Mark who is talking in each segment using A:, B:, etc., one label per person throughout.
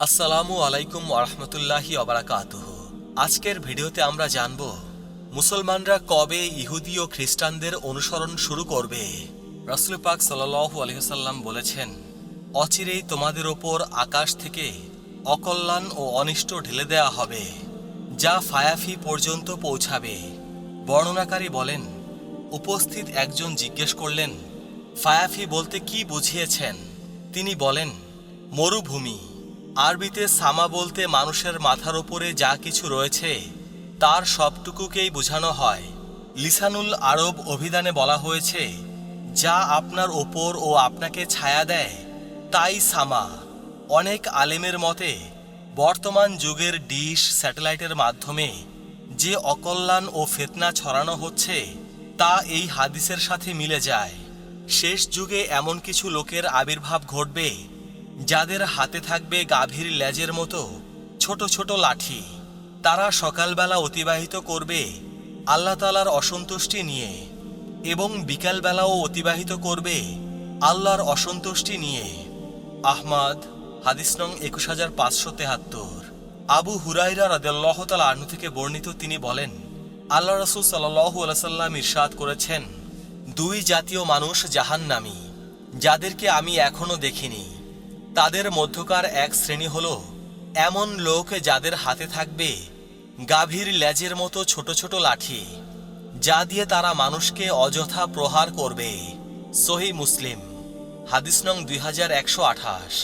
A: আসসালামু আলাইকুম আরহামতুল্লাহি অবরাকাতুহ আজকের ভিডিওতে আমরা জানব, মুসলমানরা কবে ইহুদি ও খ্রিস্টানদের অনুসরণ শুরু করবে? রাসুল পাক সাল্লাহু আলহিহাল্লাম বলেছেন, অচিরেই তোমাদের ওপর আকাশ থেকে অকল্যাণ ও অনিষ্ট ঢেলে দেয়া হবে, যা ফায়াফি পর্যন্ত পৌঁছাবে। বর্ণনাকারী বলেন, উপস্থিত একজন জিজ্ঞেস করলেন, ফায়াফি বলতে কি বুঝিয়েছেন? তিনি বলেন, মরুভূমি। আরবিতে সামা বলতে মানুষের মাথার ওপরে যা কিছু রয়েছে, তার সবটুকুকেই বোঝানো হয়। লিসানুল আরব অভিধানে বলা হয়েছে, যা আপনার ওপর ও আপনাকে ছায়া দেয়, তাই সামা। অনেক আলেমের মতে, বর্তমান যুগের ডিশ স্যাটেলাইটের মাধ্যমে যে অকল্যাণ ও ফেতনা ছড়ানো হচ্ছে, তা এই হাদিসের সাথে মিলে যায়। শেষ যুগে এমন কিছু লোকের আবির্ভাব ঘটবে যাদের হাতে থাকবে গাভীর লেজের মতো ছোট ছোট লাঠি, তারা সকালবেলা অতিবাহিত করবে আল্লাহ তালার অসন্তুষ্টি নিয়ে এবং বিকালবেলাও অতিবাহিত করবে আল্লাহর অসন্তুষ্টি নিয়ে। আহমাদ, হাদিস নং একুশ হাজার পাঁচশো তেহাত্তর। আবু হুরাইরা রাদেল্লাহ আনু থেকে বর্ণিত তিনি বলেন, আল্লাহ রসুল সাল্লাহু আলাইসাল্লাম ইরশাদ করেছেন, দুই জাতীয় মানুষ জাহান্নামী, যাদেরকে আমি এখনও দেখিনি। তাদের মধ্যকার এক শ্রেণি হল এমন লোক যাদের হাতে থাকবে গাভীর লেজের মতো ছোট ছোট লাঠি, যা দিয়ে তারা মানুষকে অযথা প্রহার করবে। সহি মুসলিম, হাদিস নং দুই হাজার একশো আঠাশ।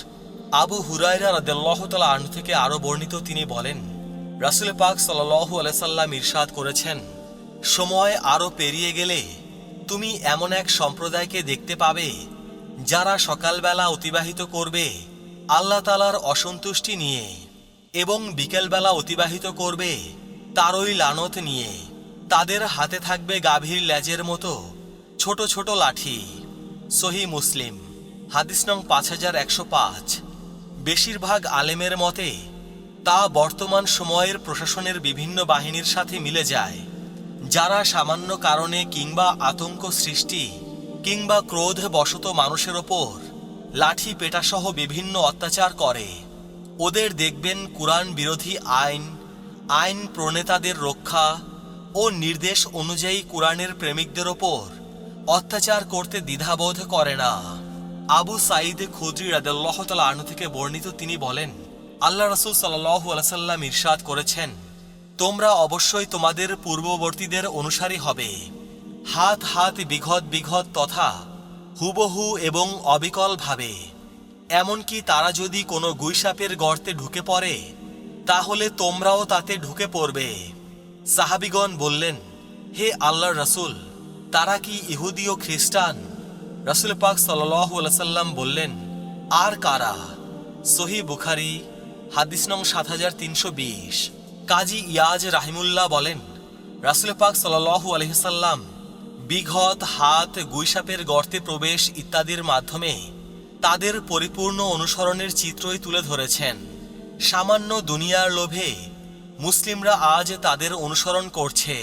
A: আবু হুরাইরা রদাল্লাহতালা আনু থেকে আরও বর্ণিত তিনি বলেন, রাসুল পাক সাল্লাহু আলাইসাল্লাম ইরশাদ করেছেন, সময় আরও পেরিয়ে গেলে তুমি এমন এক সম্প্রদায়কে দেখতে পাবে যারা সকালবেলা অতিবাহিত করবে, আল্লাহ তালার অসন্তুষ্টি নিয়ে এবং বিকেলবেলা অতিবাহিত করবে, তারই লানত নিয়ে তাদের হাতে থাকবে গাভীর লেজের মতো ছোট ছোট লাঠি। সহি মুসলিম, হাদিস নং পাঁচ হাজার একশো পাঁচ। বেশিরভাগ আলেমের মতে, তা বর্তমান সময়ের প্রশাসনের বিভিন্ন বাহিনীর সাথে মিলে যায়, যারা সামান্য কারণে কিংবা আতঙ্ক সৃষ্টি কিংবা ক্রোধ বশত মানুষের ওপর লাঠি পেটাসহ বিভিন্ন অত্যাচার করে। ওদের দেখবেন কোরআন বিরোধী আইন আইন প্রণেতাদের রক্ষা ও নির্দেশ অনুযায়ী কোরআনের প্রেমিকদের ওপর অত্যাচার করতে দ্বিধাবোধ করে না। আবু সাঈদ খুদ্রি রাদাল্লাহ তালা আনু থেকে বর্ণিত তিনি বলেন, আল্লাহ রসুল সাল্লাহ আলাইসাল্লাম ইরশাদ করেছেন, তোমরা অবশ্যই তোমাদের পূর্ববর্তীদের অনুসারী হবে। হাত হাত বিঘত বিঘত তথা হুবহু এবং অবিকলভাবে। এমনকি তারা যদি কোনো গুইসাপের গর্তে ঢুকে পড়ে, তাহলে তোমরাও তাতে ঢুকে পড়বে। সাহাবিগণ বললেন, হে আল্লাহর রসুল, তারা কি ইহুদি ও খ্রিস্টান? রসুল পাক সাল্লাম বললেন, আর কারা? সহি বুখারি, হাদিস নং সাত হাজার তিনশো বিশ। কাজী ইয়াজ রাহিমুল্লাহ বলেন, রাসুল পাক সাল্লাহু আলহিসাল্লাম বিঘত হাত, গুইসাপের গর্তে প্রবেশ ইত্যাদির মাধ্যমে তাদের পরিপূর্ণ অনুসরণের চিত্রই তুলে ধরেছেন। সামান্য দুনিয়ার লোভে মুসলিমরা আজ তাদের অনুসরণ করছে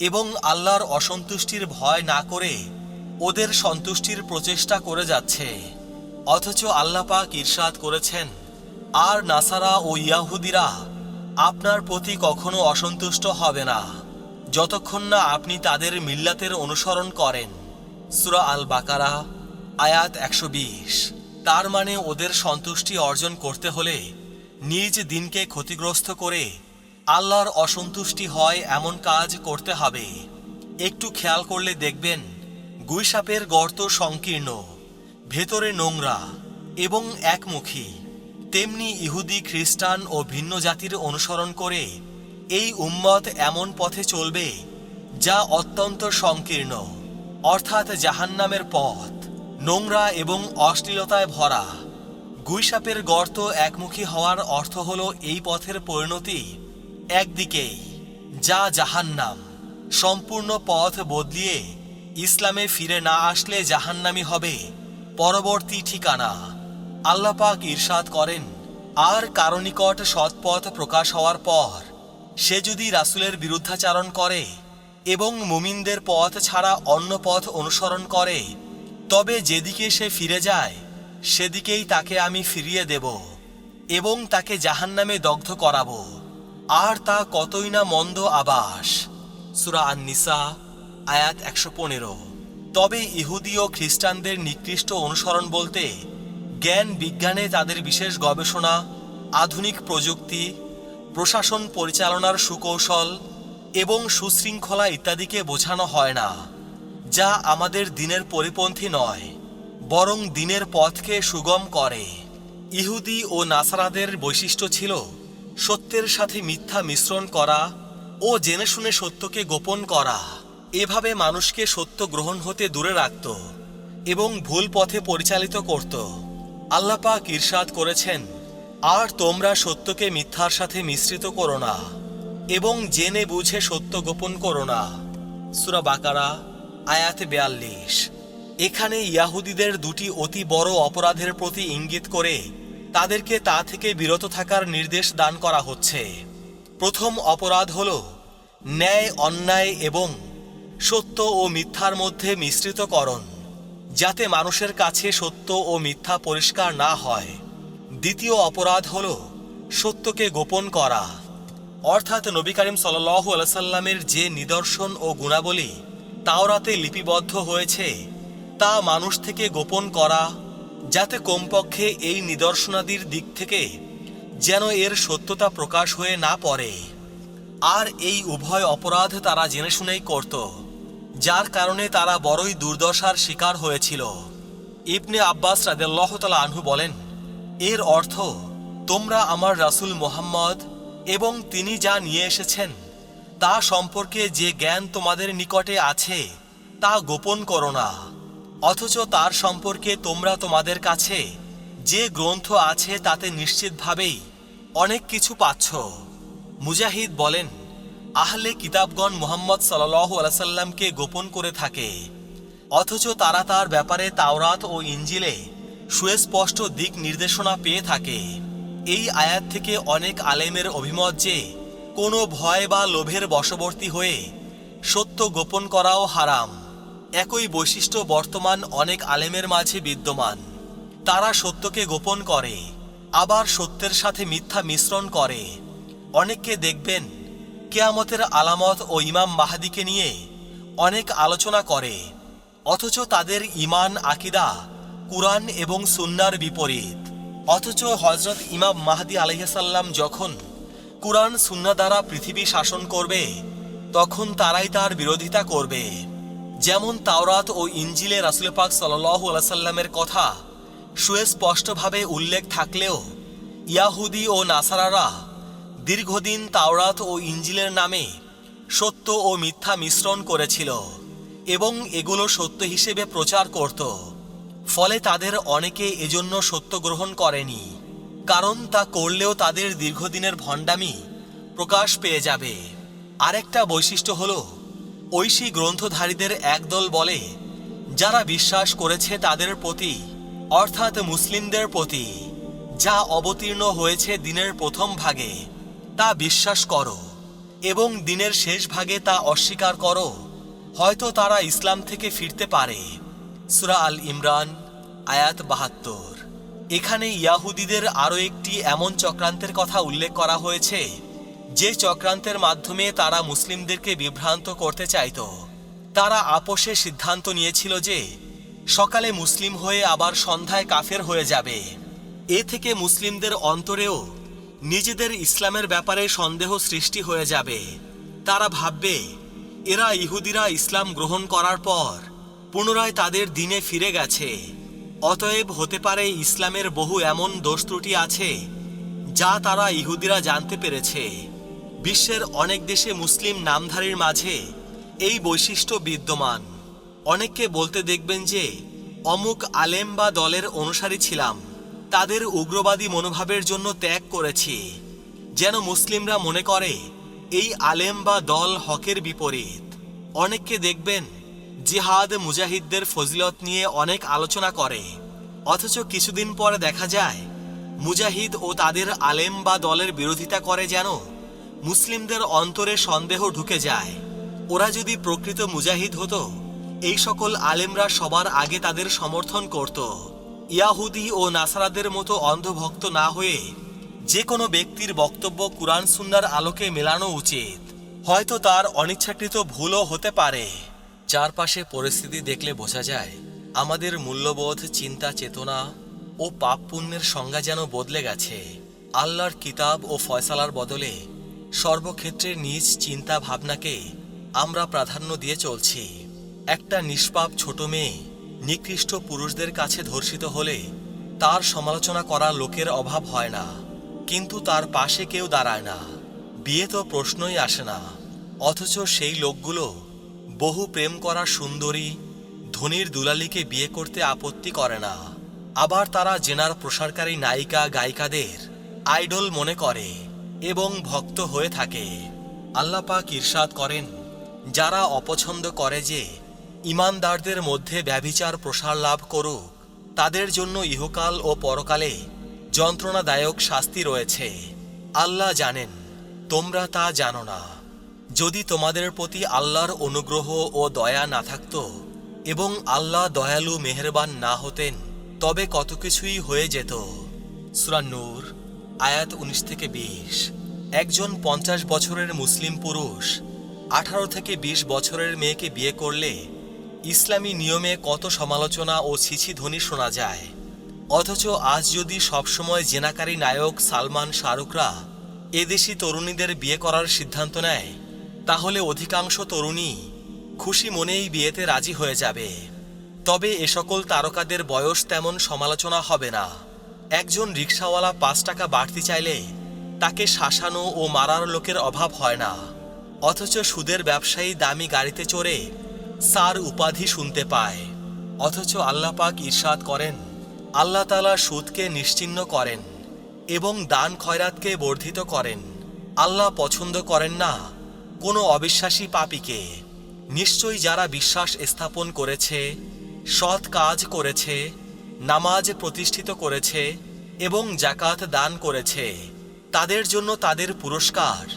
A: এবং আল্লাহর অসন্তুষ্টির ভয় না করে ওদের সন্তুষ্টির প্রচেষ্টা করে যাচ্ছে। অথচ আল্লাহ পাক ইরশাদ করেছেন, আর নাসারা ও ইয়াহুদিরা আপনার প্রতি কখনো অসন্তুষ্ট হবে না। যতক্ষণ না আপনি তাদের মিল্লাতের অনুসরণ করেন। সুরা আল বাকারা আয়াত একশো বিশ। তার মানে ওদের সন্তুষ্টি অর্জন করতে হলে নিজ দিনকে ক্ষতিগ্রস্ত করে আল্লাহর অসন্তুষ্টি হয় এমন কাজ করতে হবে। একটু খেয়াল করলে দেখবেন গুইসাপের গর্ত সংকীর্ণ, ভেতরে নোংরা এবং একমুখী। তেমনি ইহুদি, খ্রিস্টান ও ভিন্ন জাতির অনুসরণ করে এই উম্মত এমন পথে চলবে যা অত্যন্ত সংকীর্ণ, অর্থাৎ জাহান্নামের পথ, নোংরা এবং অশ্লীলতায় ভরা। গুইসাপের গর্ত একমুখী হওয়ার অর্থ হল এই পথের পরিণতি একদিকেই, যা জাহান্নাম, সম্পূর্ণ পথ বদলিয়ে ইসলামে ফিরে না আসলে জাহান্নামি হবে পরবর্তী ঠিকানা। আল্লাপাক ঈর্ষাদ করেন, আর কারণিকট সৎপথ প্রকাশ হওয়ার পর সে যদি রাসুলের বিরুদ্ধাচারণ করে এবং মুমিনদের পথ ছাড়া অন্য পথ অনুসরণ করে, তবে যেদিকে সে ফিরে যায়, সেদিকেই তাকে আমি ফিরিয়ে দেব এবং তাকে জাহান্নামে দগ্ধ করাবো। আর তা কতই না মন্দ আবাস। সুরা আন নিসা আয়াত একশো পনেরো। তবে ইহুদি ও খ্রিস্টানদের নিকৃষ্ট অনুসরণ বলতে জ্ঞান বিজ্ঞানে তাদের বিশেষ গবেষণা, আধুনিক প্রযুক্তি প্রশাসন পরিচালনার সুকৌশল এবং সুশৃঙ্খলা ইত্যাদিকে বোঝানো হয় না, যা আমাদের দিনের পরিপন্থী নয়, বরং দিনের পথকে সুগম করে। ইহুদি ও নাসারাদের বৈশিষ্ট্য ছিল সত্যের সাথে মিথ্যা মিশ্রণ করা ও জেনে শুনে সত্যকে গোপন করা। এভাবে মানুষকে সত্য গ্রহণ হতে দূরে রাখত এবং ভুল পথে পরিচালিত করত। আল্লাপাক ঈর্ষাদ করেছেন আর তোমরা সত্যকে মিথ্যার সাথে মিশ্রিত করো না, এবং জেনে বুঝে সত্য গোপন করো না। সুরা বাকারা, আয়াতে বেয়াল্লিশ। এখানে ইয়াহুদিদের দুটি অতি বড় অপরাধের প্রতি ইঙ্গিত করে তাদেরকে তা থেকে বিরত থাকার নির্দেশ দান করা হচ্ছে। প্রথম অপরাধ হল ন্যায়, অন্যায় এবং সত্য ও মিথ্যার মধ্যে মিশ্রিতকরণ, যাতে মানুষের কাছে সত্য ও মিথ্যা পরিষ্কার না হয়। দ্বিতীয় অপরাধ হল সত্যকে গোপন করা। অর্থাৎ নবী করিম সাল্লামের যে নিদর্শন ও গুণাবলী তাওরাতে লিপিবদ্ধ হয়েছে, তা মানুষ থেকে গোপন করা, যাতে কমপক্ষে এই নিদর্শনাদির দিক থেকে যেন এর সত্যতা প্রকাশ হয়ে না পড়ে। আর এই উভয় অপরাধ তারা জেনে শুনেই করত, যার কারণে তারা বড়ই দুর্দশার শিকার হয়েছিল। ইবনে আব্বাস রাদেল্লাহ তালা আনহু বলেন এর অর্থ, তোমরা আমার রাসূল মোহাম্মদ এবং তিনি যা নিয়ে এসেছেন, তা সম্পর্কে যে জ্ঞান তোমাদের নিকটে আছে, তা গোপন করো না। অথচ তার সম্পর্কে তোমরা তোমাদের কাছে যে গ্রন্থ আছে তাতে নিশ্চিতভাবেই অনেক কিছু পাচ্ছ। মুজাহিদ বলেন, আহলে কিতাবগণ মোহাম্মদ সাল্লাহ আলাইসাল্লামকে গোপন করে থাকে, অথচ তারা তার ব্যাপারে তাওরাত ও ইঞ্জিলে সুস্পষ্ট দিক নির্দেশনা পেয়ে থাকে। এই আয়াত থেকে অনেক আলেমের অভিমত যে, কোনো ভয় বা লোভের বশবর্তী হয়ে সত্য গোপন করাও হারাম। একই বৈশিষ্ট্য বর্তমান অনেক আলেমের মাঝে বিদ্যমান। তারা সত্যকে গোপন করে, আবার সত্যের সাথে মিথ্যা মিশ্রণ করে। অনেককে দেখবেন, কেয়ামতের আলামত ও ইমাম মাহাদিকে নিয়ে অনেক আলোচনা করে, অথচ তাদের ইমান, আকিদা কুরআন এবং সুন্নার বিপরীত। অথচ হজরত ইমাম মাহাদি আলহিসাল্লাম যখন কুরআন সুন্না দ্বারা পৃথিবী শাসন করবে, তখন তারাই তার বিরোধিতা করবে। যেমন তাওরাত ও ইঞ্জিলে রাসুল পাক সাল্লাহ আলাইসাল্লামের কথা সুস্পষ্টভাবে উল্লেখ থাকলেও, ইয়াহুদি ও নাসারারা দীর্ঘদিন তাওরাত ও ইঞ্জিলের নামে সত্য ও মিথ্যা মিশ্রণ করেছিল এবং এগুলো সত্য হিসেবে প্রচার করত। ফলে তাদের অনেকে এজন্য সত্য গ্রহণ করেনি। কারণ তা করলেও তাদের দীর্ঘদিনের ভণ্ডামি প্রকাশ পেয়ে যাবে। আরেকটা বৈশিষ্ট্য হল, ঐশী গ্রন্থধারীদের একদল বলে, যারা বিশ্বাস করেছে তাদের প্রতি, অর্থাৎ মুসলিমদের প্রতি, যা অবতীর্ণ হয়েছে দিনের প্রথম ভাগে, তা বিশ্বাস করো, এবং দিনের শেষ ভাগে তা অস্বীকার করো, হয়তো তারা ইসলাম থেকে ফিরতে পারে। সুরা আল ইমরান আয়াত বাহাত্তর। এখানে ইয়াহুদিদের আরও একটি এমন চক্রান্তের কথা উল্লেখ করা হয়েছে, যে চক্রান্তের মাধ্যমে তারা মুসলিমদেরকে বিভ্রান্ত করতে চাইত। তারা আপোষে সিদ্ধান্ত নিয়েছিল যে, সকালে মুসলিম হয়ে আবার সন্ধ্যায় কাফের হয়ে যাবে। এ থেকে মুসলিমদের অন্তরেও নিজেদের ইসলামের ব্যাপারে সন্দেহ সৃষ্টি হয়ে যাবে। তারা ভাববে, এরা ইহুদিরা ইসলাম গ্রহণ করার পর পুনরায় তাদের দিনে ফিরে গেছে। অতএব হতে পারে ইসলামের বহু এমন দোষ ত্রুটি আছে, যা তারা ইহুদিরা জানতে পেরেছে। বিশ্বের অনেক দেশে মুসলিম নামধারীর মাঝে এই বৈশিষ্ট্য বিদ্যমান। অনেককে বলতে দেখবেন যে, অমুক আলেম বা দলের অনুসারী ছিলাম, তাদের উগ্রবাদী মনোভাবের জন্য ত্যাগ করেছি। যেন মুসলিমরা মনে করে, এই আলেম বা দল হকের বিপরীত। অনেককে দেখবেন জিহাদ মুজাহিদদের ফজিলত নিয়ে অনেক আলোচনা করে। অথচ কিছুদিন পরে দেখা যায়, মুজাহিদ ও তাদের আলেম বা দলের বিরোধিতা করে যেন মুসলিমদের অন্তরে সন্দেহ ঢুকে যায়। ওরা যদি প্রকৃত মুজাহিদ হতো, এই সকল আলেমরা সবার আগে তাদের সমর্থন করত। ইয়াহুদি ও নাসারাদের মতো অন্ধভক্ত না হয়ে যে কোনো ব্যক্তির বক্তব্য কুরআন সুন্নার আলোকে মেলানো উচিত। হয়তো তার অনিচ্ছাকৃত ভুলও হতে পারে। চারপাশে পরিস্থিতি দেখলে বোঝা যায়, আমাদের মূল্যবোধ, চিন্তা, চেতনা ও পাপ পুণ্যের সংজ্ঞা যেন বদলে গেছে। আল্লাহর কিতাব ও ফয়সালার বদলে সর্বক্ষেত্রে নিজ চিন্তা ভাবনাকে আমরা প্রাধান্য দিয়ে চলছি। একটা নিষ্পাপ ছোট মেয়ে নিকৃষ্ট পুরুষদের কাছে ধর্ষিত হলে তার সমালোচনা করা লোকের অভাব হয় না, কিন্তু তার পাশে কেউ দাঁড়ায় না। বিয়ে তো প্রশ্নই আসে না, অথচ সেই লোকগুলো বহু প্রেম করা সুন্দরী ধনির দুলালিকে বিয়ে করতে আপত্তি করে না। আবার তারা জেনার প্রসারকারী নায়িকা, গায়িকাদের আইডল মনে করে এবং ভক্ত হয়ে থাকে। আল্লাপাক ঈর্ষাদ করেন, যারা অপছন্দ করে যে ইমানদারদের মধ্যে ব্যভিচার প্রসার লাভ করুক, তাদের জন্য ইহকাল ও পরকালে যন্ত্রণাদায়ক শাস্তি রয়েছে। আল্লাহ জানেন, তোমরা তা জানো না। যদি তোমাদের প্রতি আল্লাহর অনুগ্রহ ও দয়া না থাকত এবং আল্লাহ দয়ালু মেহেরবান না হতেন, তবে কত কিছুই হয়ে যেত। সুরান্নুর আয়াত উনিশ থেকে বিশ। একজন পঞ্চাশ বছরের মুসলিম পুরুষ আঠারো থেকে বিশ বছরের মেয়েকে বিয়ে করলে ইসলামী নিয়মে কত সমালোচনা ও ছিছি ধ্বনি শোনা যায়। অথচ আজ যদি সবসময় জেনাকারী নায়ক সালমান শাহরুখরা এদেশি তরুণীদের বিয়ে করার সিদ্ধান্ত নেয় তাহলে অধিকাংশ তরুণী খুশি মনেই বিয়েতে রাজি হয়ে যাবে। তবে এ সকল তারকাদের বয়স তেমন সমালোচনা হবে না। একজন রিক্সাওয়ালা পাঁচ টাকা বাড়তি চাইলে তাকে শাসানো ও মারার লোকের অভাব হয় না। অথচ সুদের ব্যবসায়ী দামি গাড়িতে চড়ে সার উপাধি শুনতে পায়। অথচ আল্লাপাক ঈর্ষাদ করেন, আল্লাহ তালা সুদকে নিশ্চিহ্ন করেন এবং দান খয়রাতকে বর্ধিত করেন। আল্লাহ পছন্দ করেন না কোনো অবিশ্বাসী পাপীকে। নিশ্চয়ই যারা বিশ্বাস স্থাপন করেছে, সৎ কাজ করেছে, নামাজ প্রতিষ্ঠিত করেছে এবং জাকাত দান করেছে, তাদের জন্য তাদের পুরস্কার,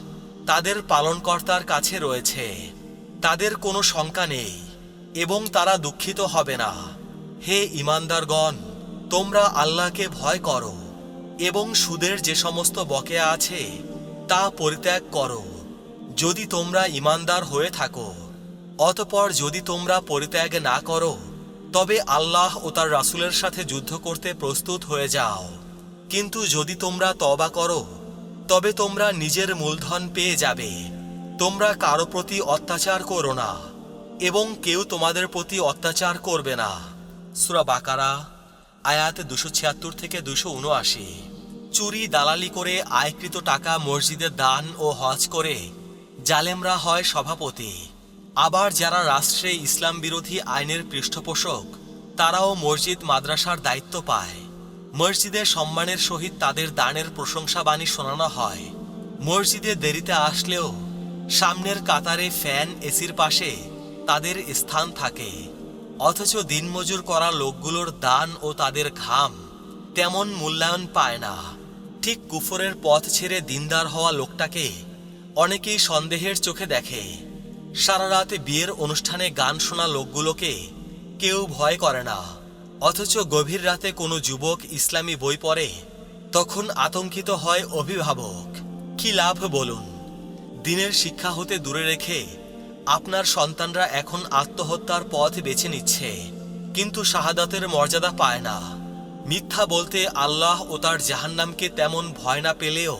A: তাদের পালনকর্তার কাছে রয়েছে। তাদের কোনো শঙ্কা নেই এবং তারা দুঃখিত হবে না। হে ইমানদারগণ, তোমরা আল্লাহকে ভয় করো এবং সুদের যে সমস্ত বকেয়া আছে তা পরিত্যাগ করো। যদি তোমরা ইমানদার হয়ে থাকো, অতপর যদি তোমরা পরিত্যাগ না করো, তবে আল্লাহ ও তার রাসূলের সাথে যুদ্ধ করতে প্রস্তুত হয়ে যাও। কিন্তু যদি তোমরা তবা করো, তবে তোমরা নিজের মূলধন পেয়ে যাবে। তোমরা কারও প্রতি অত্যাচার করো না, এবং কেউ তোমাদের প্রতি অত্যাচার করবে না। সুরা বাকারা, আয়াত দুশো ছিয়াত্তর থেকে দুশো উনআশি। চুরি, দালালি করে আয়কৃত টাকা মসজিদে দান ও হজ করে জালেমরা হয় সভাপতি। আবার যারা রাষ্ট্রে ইসলাম বিরোধী আইনের পৃষ্ঠপোষক, তারাও মসজিদ মাদ্রাসার দায়িত্ব পায়। মসজিদে সম্মানের সহিত তাদের দানের প্রশংসা বাণী শোনানো হয়। মসজিদে দেরিতে আসলেও সামনের কাতারে ফ্যান, এসির পাশে তাদের স্থান থাকে। অথচ দিনমজুর করা লোকগুলোর দান ও তাদের ঘাম তেমন মূল্যায়ন পায় না। ঠিক কুফরের পথ ছেড়ে দিনদার হওয়া লোকটাকে অনেকেই সন্দেহের চোখে দেখে। সারা রাতে বিয়ের অনুষ্ঠানে গান শোনা লোকগুলোকে কেউ ভয় করে না। অথচ গভীর রাতে কোনো যুবক ইসলামী বই পড়ে, তখন আতঙ্কিত হয় অভিভাবক। কি লাভ বলুন? দিনের শিক্ষা হতে দূরে রেখে আপনার সন্তানরা এখন আত্মহত্যার পথ বেছে নিচ্ছে। কিন্তু শাহাদাতের মর্যাদা পায় না। মিথ্যা বলতে আল্লাহ ও তার জাহান্নামকে তেমন ভয় না পেলেও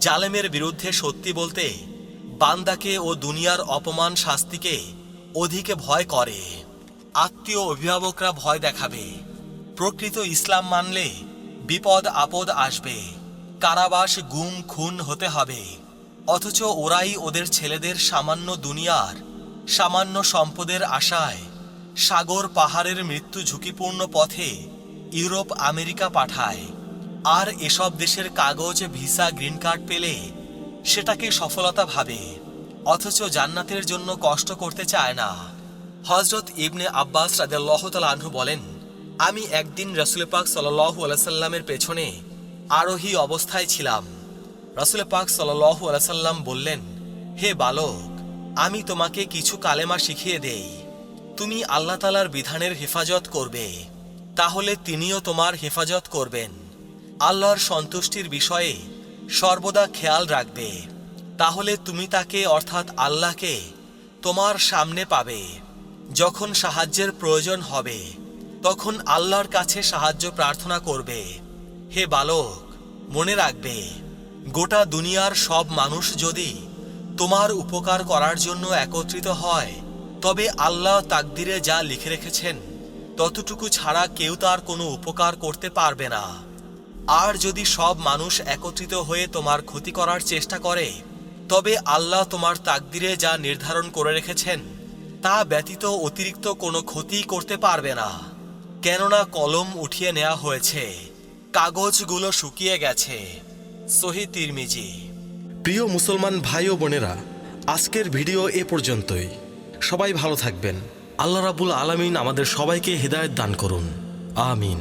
A: জালেমের বিরুদ্ধে সত্যি বলতে বান্দাকে ও দুনিয়ার অপমান শাস্তিকে অধিকে ভয় করে। আত্মীয় অভিভাবকরা ভয় দেখাবে। প্রকৃত ইসলাম মানলে বিপদ আপদ আসবে। কারাবাস, গুম, খুন হতে হবে। অথচ ওরাই ওদের ছেলেদের সামান্য দুনিয়ার, সামান্য সম্পদের আশায় সাগর পাহাড়ের মৃত্যু ঝুঁকিপূর্ণ পথে ইউরোপ, আমেরিকা পাঠায়। আর এসব দেশের কাগজ, ভিসা, গ্রিন কার্ড পেলে সেটাকে সফলতা ভাবে। অথচ জান্নাতের জন্য কষ্ট করতে চায় না। হজরত ইবনে আব্বাস আনহু বলেন, আমি একদিন রসুল পাক সাল্লাল্লাহু আলাইহি সাল্লামের পেছনে আরোহী অবস্থায় ছিলাম। রসুল পাক সাল্লাল্লাহু আলাইহি সাল্লাম বললেন, হে বালক, আমি তোমাকে কিছু কালেমা শিখিয়ে দেই। তুমি আল্লাহ তালার বিধানের হেফাজত করবে। তাহলে তিনিও তোমার হেফাজত করবেন। আল্লাহর সন্তুষ্টির বিষয়ে সর্বদা খেয়াল রাখবে। তাহলে তুমি তাকে, অর্থাৎ আল্লাহকে, তোমার সামনে পাবে। যখন সাহায্যের প্রয়োজন হবে, তখন আল্লাহর কাছে সাহায্য প্রার্থনা করবে। হে বালক, মনে রাখবে, গোটা দুনিয়ার সব মানুষ যদি তোমার উপকার করার জন্য একত্রিত হয়, তবে আল্লাহ তাকদিরে যা লিখে রেখেছেন, ততটুকু ছাড়া কেউ তার কোনো উপকার করতে পারবে না। আর যদি সব মানুষ একত্রিত হয়ে তোমার ক্ষতি করার চেষ্টা করে, তবে আল্লাহ তোমার তাকদিরে যা নির্ধারণ করে রেখেছেন, তা ব্যতীত অতিরিক্ত কোনো ক্ষতি করতে পারবে না। কেননা কলম উঠিয়ে নেওয়া হয়েছে, কাগজগুলো শুকিয়ে গেছে। সহি তিরমিজি।
B: প্রিয় মুসলমান ভাই ও বোনেরা, আজকের ভিডিও এ পর্যন্তই। সবাই ভালো থাকবেন। আল্লাহ রাবুল আলামিন আমাদের সবাইকে হৃদায়ত দান করুন। আমিন।